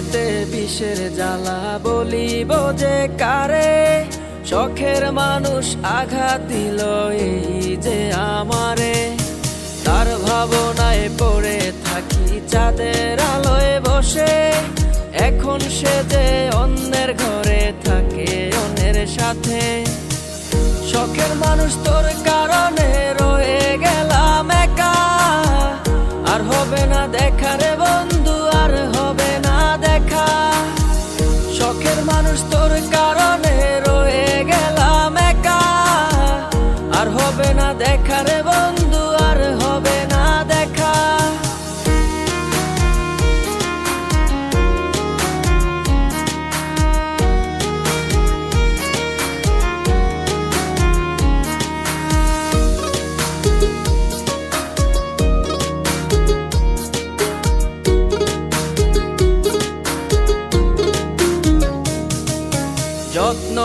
কিসের জ্বালা বলিব যে কারে? শখের মানুষ আঘাত দিল এই যে আমারে। তার ভাবনায় পড়ে থাকি চাঁদের আলোয় বসে। এখন সে যে অন্যের ঘরে থাকে অন্যের সাথে। শখের মানুষ তোর মানুষ তোর কারণে রয়ে গেলাম একা। আর হবে না দেখা রে বন্ধু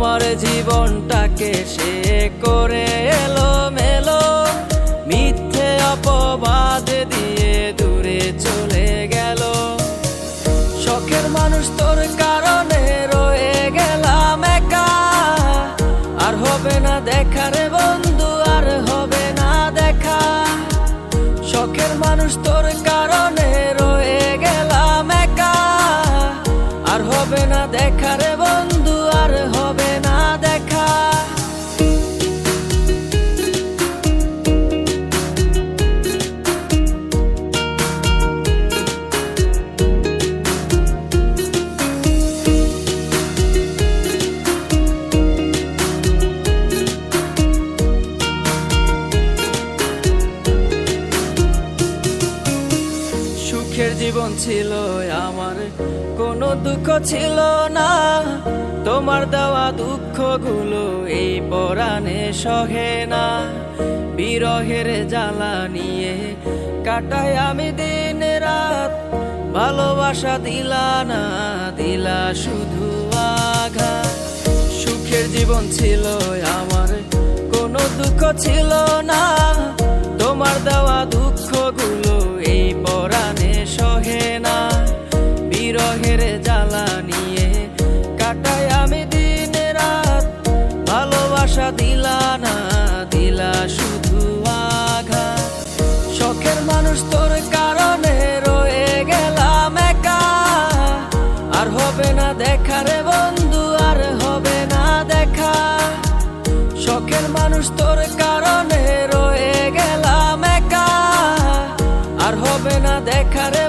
আমার জীবনটাকে সে করে এলো মেলো। মিথ্যে অপবাদ দিয়ে দূরে চলে গেল। শখের মানুষ তোর কারণে রয়ে গেলাম একা। আর হবে না দেখা রে বন্ধু, আর হবে না দেখা। শখের মানুষ তোর কারণে রয়ে গেলাম একা। আর হবে না দেখা রে বন্ধু জীবন ছিল, আমার কোনো দুঃখ ছিল না। তোমার দেওয়া দুঃখগুলো এই পরাণে সহে না। বিরহের জ্বালা নিয়ে কাটাই আমি দিন রাত। ভালোবাসা দিলা না, দিলা শুধু আঘাত। সুখের জীবন ছিল, আমার কোনো দুঃখ ছিল না। মনের জ্বালা নিয়ে কাটাই আমি দিন রাত। ভালোবাসা দিলা না দিলা শুধু আঘা শখের মানুষ তোর কারণে রয়ে গেলাম একা। আর হবে না দেখা রে বন্ধু, আর হবে না দেখা। শখের মানুষ তোর কারণে রয়ে গেলাম একা। আর হবে না দেখা রে